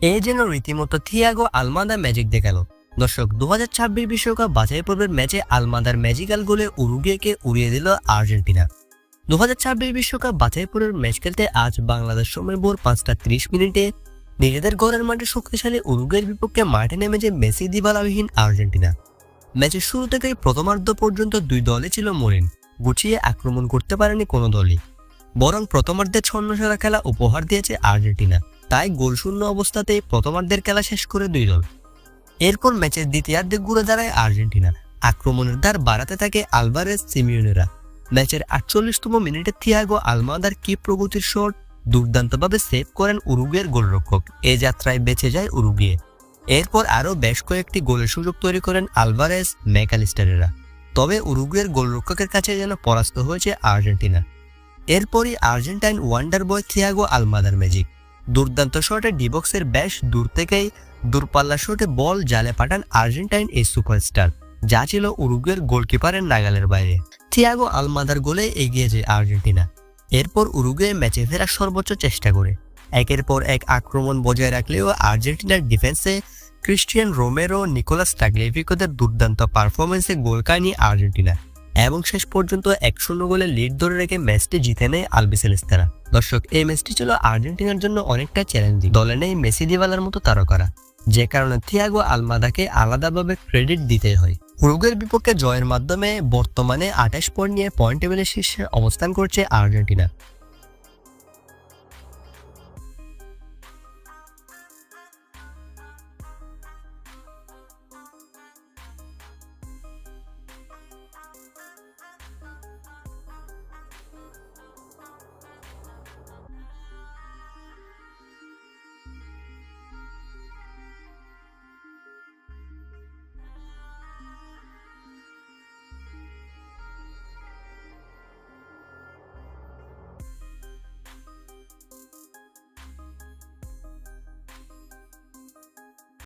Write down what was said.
এ যেন রীতিমতো Thiago Almada magic দেখাল। দর্শক দু হাজার বিশ্বকাপ বাছাই পর্বের ম্যাচে আলমাদার ম্যাজিক্যাল গোলে উরুগুয়েকে উড়িয়ে দিল আর্জেন্টিনা। দু হাজার বিশ্বকাপ বাছাই পর্বের ম্যাচ খেলতে আজ বাংলাদেশ সময় ভোর পাঁচটা ত্রিশ মিনিটে নিজেদের ঘরের মাঠে শক্তিশালী উরুগুয়ের বিপক্ষে মাঠে নেমেছে মেসি দিবালাবিহীন আর্জেন্টিনা। ম্যাচের শুরু থেকেই প্রথমার্ধ পর্যন্ত দুই দলে ছিল মরিন গুছিয়ে আক্রমণ করতে পারেনি কোনো দলই। বরং প্রথমার্ধে ছন্নসেরা খেলা উপহার দিয়েছে আর্জেন্টিনা। তাই গোলশূন্য অবস্থাতেই প্রথমার্ধের খেলা শেষ করে দুই দল। এরপর ম্যাচের দ্বিতীয়ার্ধে ঘুরে দাঁড়ায় আর্জেন্টিনা। আক্রমণের ধার বাড়াতে থাকে আলভারেজ সিমিউনেরা ম্যাচের আটচল্লিশতম মিনিটে থিয়াগো আলমাদার কি প্রগতির শট দুর্দান্তভাবে সেভ করেন উরুগুয়ের গোলরক্ষক। এ যাত্রায় বেঁচে যায় উরুগুয়ে। এরপর আরও বেশ কয়েকটি গোলের সুযোগ তৈরি করেন আলভারেজ ম্যাকালিস্টারেরা। তবে উরুগুয়ের গোলরক্ষকের কাছে যেন পরাস্ত হয়েছে আর্জেন্টিনা। এরপরই আর্জেন্টাইন ওয়ান্ডার বয় থিয়াগো আলমাদার ম্যাজিক। দুর্দান্ত শটে ডিবক্সের বেশ দূর থেকেই দূরপাল্লা শটে বল জালে পাঠান আর্জেন্টাইন এই সুপারস্টার, যা ছিল উরুগুয়ের গোলকিপারের নাগালের বাইরে। থিয়াগো আলমাদার গোলে এগিয়ে যায় আর্জেন্টিনা। এরপর উরুগুয়ে ম্যাচে ফেরার সর্বোচ্চ চেষ্টা করে। একের পর এক আক্রমণ বজায় রাখলেও আর্জেন্টিনার ডিফেন্সে ক্রিস্টিয়ান রোমেরো, নিকোলাস টাগলেভিকোদের দুর্দান্ত পারফরমেন্সে গোল কায়নি আর্জেন্টিনা। এবং শেষ পর্যন্ত এক শূন্য গোলে লিড ধরে রেখে ম্যাচটি জিতে নেয় আলবিসেলেস্তারা দর্শক, এই ম্যাচটি ছিল আর্জেন্টিনার জন্য অনেকটা চ্যালেঞ্জিং দলে নেই মেসি দিওয়ালার মতো তারকারা। যে কারণে থিয়াগো আলমাদাকে আলাদাভাবে ক্রেডিট দিতে হয়। রুগের বিপক্ষে জয়ের মাধ্যমে বর্তমানে আঠাশ পয়েন্ট নিয়ে পয়েন্ট টেবিলের শীর্ষে অবস্থান করছে আর্জেন্টিনা।